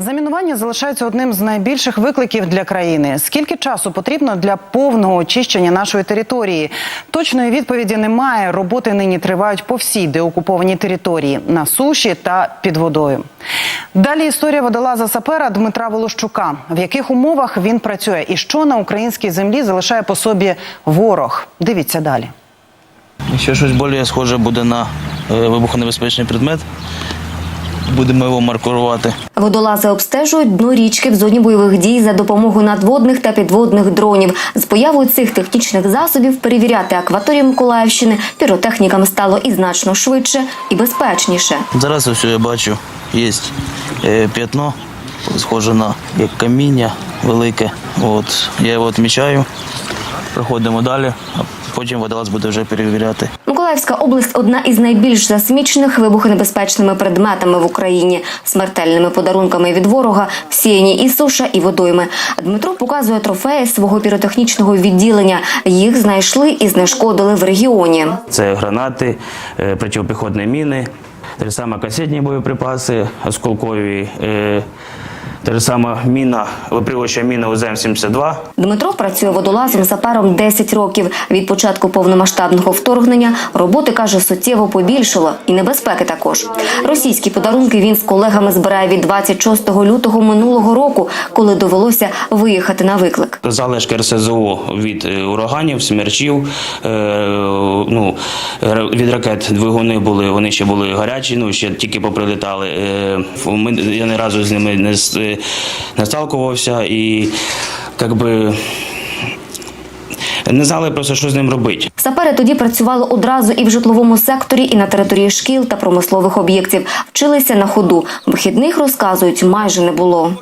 Замінування залишається одним з найбільших викликів для країни. Скільки часу потрібно для повного очищення нашої території? Точної відповіді немає. Роботи нині тривають по всій деокупованій території на суші та під водою. Далі історія водолаза сапера Дмитра Волощука. В яких умовах він працює і що на українській землі залишає по собі ворог? Дивіться далі. Якщо щось більш схоже буде на е, вибухонебезпечний предмет, будемо його маркувати. Водолази обстежують дно річки в зоні бойових дій за допомогою надводних та підводних дронів. З появою цих технічних засобів перевіряти акваторію Миколаївщини піротехнікам стало і значно швидше, і безпечніше. Зараз ось я бачу, є е, п'ятно, схоже на як каміння велике. От, я його відмічаю, проходимо далі, а потім водолаз буде вже перевіряти. Миколаївська область одна із найбільш засмічених вибухонебезпечними предметами в Україні, смертельними подарунками від ворога, всіяні і суша, і водойми. Дмитро показує трофеї свого піротехнічного відділення. Їх знайшли і знешкодили в регіоні. Це гранати, е, протипіхотні міни, те саме касетні боєприпаси, осколкові, е, те ж саме міна, випривоча міна УЗМ-72. Дмитро працює водолазом сапером 10 років. Від початку повномасштабного вторгнення роботи каже суттєво побільшало, і небезпеки також. Російські подарунки він з колегами збирає від 26 лютого минулого року, коли довелося виїхати на виклик. Залишки РСЗО від е, ураганів, смерчів, е, ну, від ракет двигуни були, вони ще були гарячі, ну ще тільки поприлітали. Е, ми, я ні разу з ними не, е, не сталкувався і як би не знали просто, що з ним робити. Сапери тоді працювали одразу і в житловому секторі, і на території шкіл та промислових об'єктів. Вчилися на ходу. Вихідних розказують майже не було.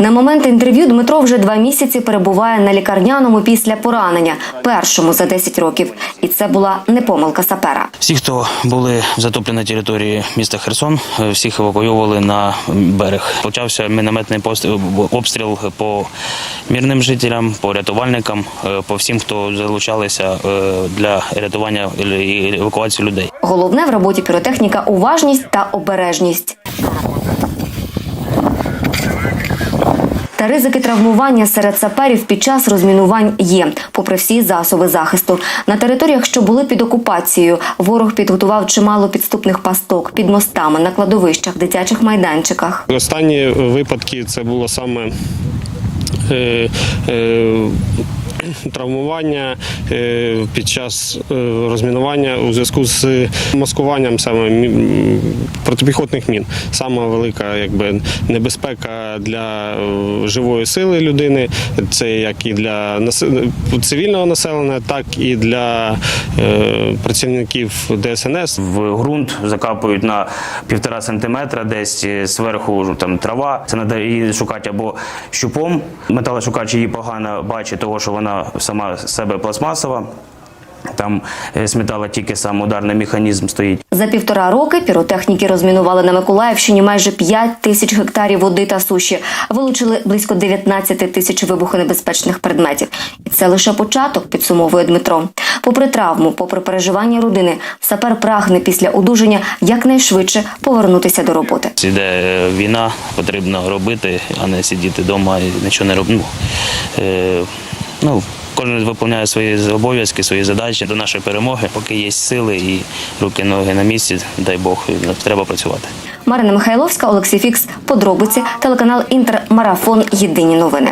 На момент інтерв'ю Дмитро вже два місяці перебуває на лікарняному після поранення, першому за 10 років. І це була не помилка сапера. Всі, хто були затоплені на території міста Херсон, е, всіх евакуйовували на берег. Почався мінометний постріл, обстріл по мирним жителям, по рятувальникам, е, по всім, хто залучалися е, для рятування і евакуації людей. Головне в роботі піротехніка уважність та обережність. Та ризики травмування серед саперів під час розмінувань є, попри всі засоби захисту. На територіях, що були під окупацією, ворог підготував чимало підступних пасток під мостами, на кладовищах, дитячих майданчиках. Останні випадки це було саме е, е, травмування е, під час е, розмінування у зв'язку з маскуванням саме протипіхотних мін. Сама велика якби, небезпека для е, живої сили людини. Це як і для цивільного населення, так і для працівників ДСНС. В ґрунт закапують на півтора сантиметра, десь зверху там трава. Це треба її шукати або щупом. Металошукач її погано бачить, того що вона сама себе пластмасова. Там е, з металу тільки сам ударний механізм стоїть. За півтора роки піротехніки розмінували на Миколаївщині майже 5 тисяч гектарів води та суші, вилучили близько 19 тисяч вибухонебезпечних предметів. І це лише початок, підсумовує Дмитро. Попри травму, попри переживання родини, сапер прагне після одужання якнайшвидше повернутися до роботи. Іде е, війна, потрібно робити, а не сидіти вдома і нічого не робити. Ну, кожен виконує свої обов'язки, свої задачі до нашої перемоги. Поки є сили і руки, ноги на місці, дай Бог, треба працювати. Марина Михайловська, Олексій Фікс, подробиці, телеканал Інтермарафон Єдині новини.